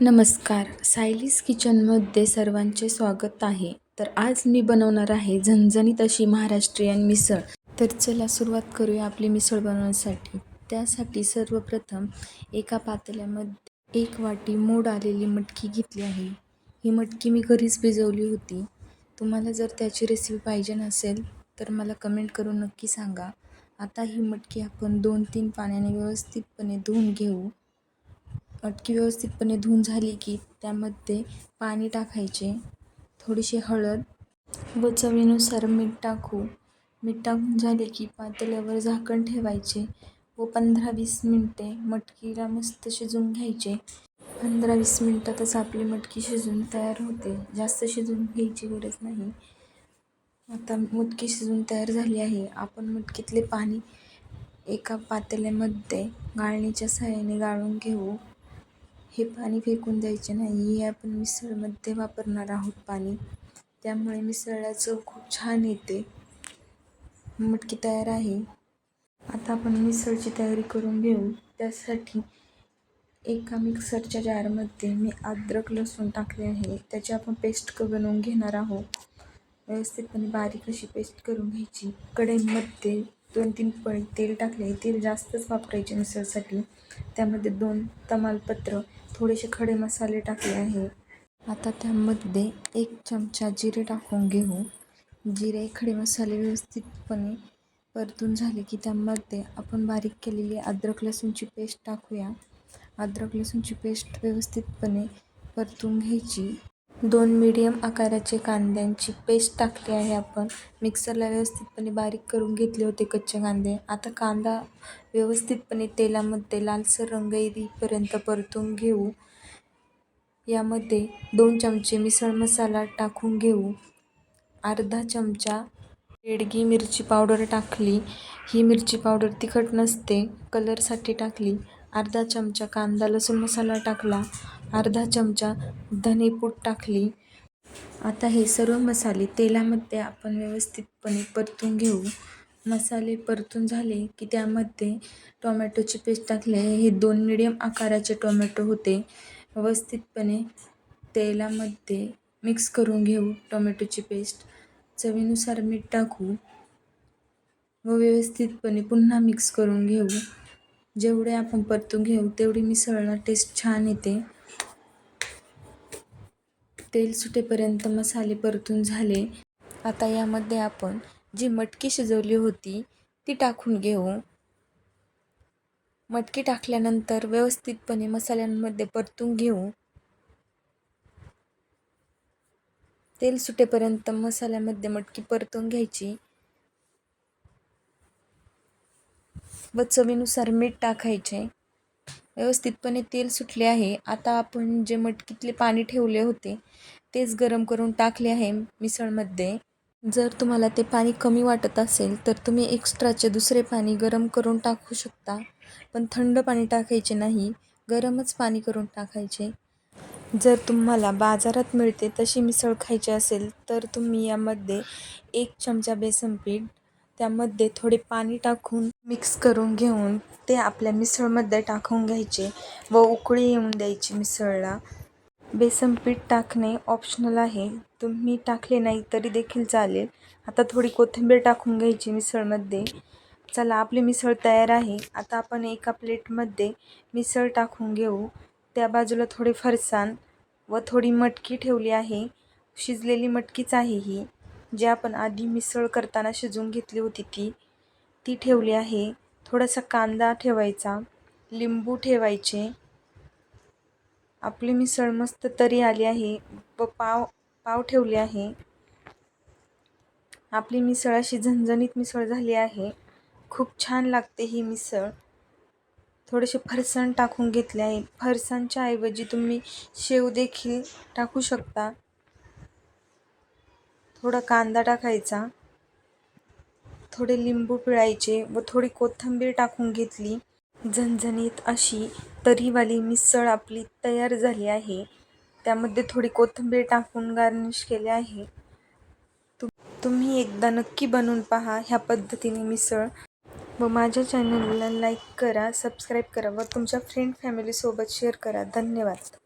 नमस्कार. सायलीस किचनमध्ये सर्वांचे स्वागत आहे. तर आज मी बनवणार आहे झणझणीत अशी महाराष्ट्रीयन मिसळ. तर चला सुरुवात करूया आपली मिसळ बनवण्यासाठी. त्यासाठी सर्वप्रथम एका पातेल्यामध्ये एक वाटी मोड आलेली मटकी घेतली आहे. ही मटकी मी घरीच भिजवली होती. तुम्हाला जर त्याची रेसिपी पाहिजे नसेल तर मला कमेंट करून नक्की सांगा. आता ही मटकी आपण दोन तीन पाण्याने व्यवस्थितपणे धुवून घेऊ. मटकी व्यवस्थितपणे धुवून झाली की त्यामध्ये पाणी टाकायचे. थोडीशी हळद व चवीनुसार मीठ टाकू. मीठ टाकून झाले की पातेल्यावर झाकण ठेवायचे व पंधरा वीस मिनटे मटकीला मस्त शिजवून घ्यायचे. पंधरा वीस मिनटातच आपली मटकी शिजून तयार होते. जास्त शिजवून घ्यायची गरज नाही. आता मटकी शिजून तयार झाली आहे. आपण मटकीतले पाणी एका पातेल्यामध्ये गाळणीच्या सहाय्याने गाळून घेऊ. हे पाणी फेकून द्यायचे नाही. हे आपण मिसळमध्ये वापरणार आहोत पाणी. त्यामुळे मिसळला चव खूप छान येते. मटकी तयार आहे. आता आपण मिसळची तयारी करून घेऊ. त्यासाठी एका मिक्सरच्या जारमध्ये मी अद्रक लसूण टाकले आहे. त्याची आपण पेस्ट बनवून घेणार आहोत. व्यवस्थितपणे बारीक अशी पेस्ट करून घ्यायची. कढईमध्ये दोन तीन पळी तेल टाकले. तेल जास्तच वापरायचे मिसळसाठी. त्यामध्ये दोन तमालपत्र थोडेसे खडे मसाले टाकले आहे. आता त्यामध्ये एक चमचा जिरे टाकून घेऊ. जिरे खडे मसाले व्यवस्थितपणे परतून झाले की त्यामध्ये आपण बारीक केलेली अद्रक लसूणची पेस्ट टाकूया. अद्रक लसूणची पेस्ट व्यवस्थितपणे परतून घ्यायची. दोन मीडियम आकाराचे कांद्यांची पेस्ट टाकली आहे आपण. मिक्सरला व्यवस्थितपणे बारीक करून घेतले होते कच्चे कांदे. आता कांदा व्यवस्थितपणे तेलामध्ये लालसर रंग येईपर्यंत परतून घेऊ. यामध्ये दोन चमचे मिसळ मसाला टाकून घेऊ. अर्धा चमचा रेडगी मिरची पावडर टाकली. ही मिरची पावडर तिखट नसते कलरसाठी टाकली. अर्धा चमचा कांदा लसूण मसाला टाकला अर्धा चमचा धनेपूड टाकली. आता हे सर्व मसाले तेलामध्ये आपण व्यवस्थितपणे परतून घेऊ. मसाले परतून झाले की त्यामध्ये टोमॅटोची पेस्ट टाकले हे दोन मिडियम आकाराचे टोमॅटो होते. व्यवस्थितपणे तेलामध्ये मिक्स करून घेऊ टोमॅटोची पेस्ट. चवीनुसार मीठ टाकू व व्यवस्थितपणे पुन्हा मिक्स करून घेऊ. जेवढे आपण परतून घेऊ तेवढी मिसळला टेस्ट छान येते. तेल सुटेपर्यंत मसाले परतून झाले. आता यामध्ये आपण जी मटकी शिजवली होती ती टाकून घेऊ. मटकी टाकल्यानंतर व्यवस्थितपणे मसाल्यांमध्ये परतून घेऊ. तेल सुटेपर्यंत मसाल्यामध्ये मटकी परतून घ्यायची. व चवीनुसार मीठ टाकायचे. व्यवस्थितपणे तेल सुटले आहे. आता आपण जे मटकीतले पाणी ठेवले होते तेच गरम करून टाकले आहे मिसळमध्ये. जर तुम्हाला ते पाणी कमी वाटत असेल तर तुम्ही एक्स्ट्राचे दुसरे पाणी गरम करून टाकू शकता. पण थंड पाणी टाकायचे नाही गरमच पाणी करून टाकायचे. जर तुम्हाला बाजारात मिळते तशी मिसळ खायची असेल तर तुम्ही यामध्ये एक चमचा बेसन पीठ त्यामध्ये थोडे पाणी टाकून मिक्स करून घेऊन ते आपल्या मिसळमध्ये टाकून घ्यायचे व उकळी येऊन द्यायची मिसळला. बेसन पीठ टाकणे ऑप्शनल आहे. तुम्ही टाकले नाही तरी देखील चालेल. आता थोडी कोथिंबीर टाकून घ्यायची मिसळमध्ये. चला आपली मिसळ तयार आहे. आता आपण एका प्लेटमध्ये मिसळ टाकून घेऊ. त्या बाजूला थोडे फरसाण व थोडी मटकी ठेवली आहे. शिजलेली मटकीच आहे ही. जी आपण आधी मिसळ करताना शिजवून घेतली होती ती ती ठेवली आहे. थोडासा कांदा ठेवायचा लिंबू ठेवायचे. आपली मिसळ मस्त तरी आली आहे. व पाव पाव ठेवले आहे. आपली मिसळ अशी झणझणीत मिसळ झाली आहे. खूप छान लागते ही मिसळ. थोडेसे फरसाण टाकून घेतले आहे. फरसाणच्या ऐवजी तुम्ही शेव देखील टाकू शकता. थोडा कांदा टाकायचा थोडे लिंबू पिळायचे व थोडी कोथिंबीर टाकून घेतली. झणझणीत अशी तरीवाली मिसळ आपली तयार झाली आहे. त्यामध्ये थोडी कोथिंबीर टाकून गार्निश केले आहे. तु तुम्ही एकदा नक्की बनवून पहा ह्या पद्धतीने मिसळ. व माझ्या चॅनलला लाईक करा सबस्क्राईब करा व तुमच्या फ्रेंड फॅमिलीसोबत शेअर करा. धन्यवाद.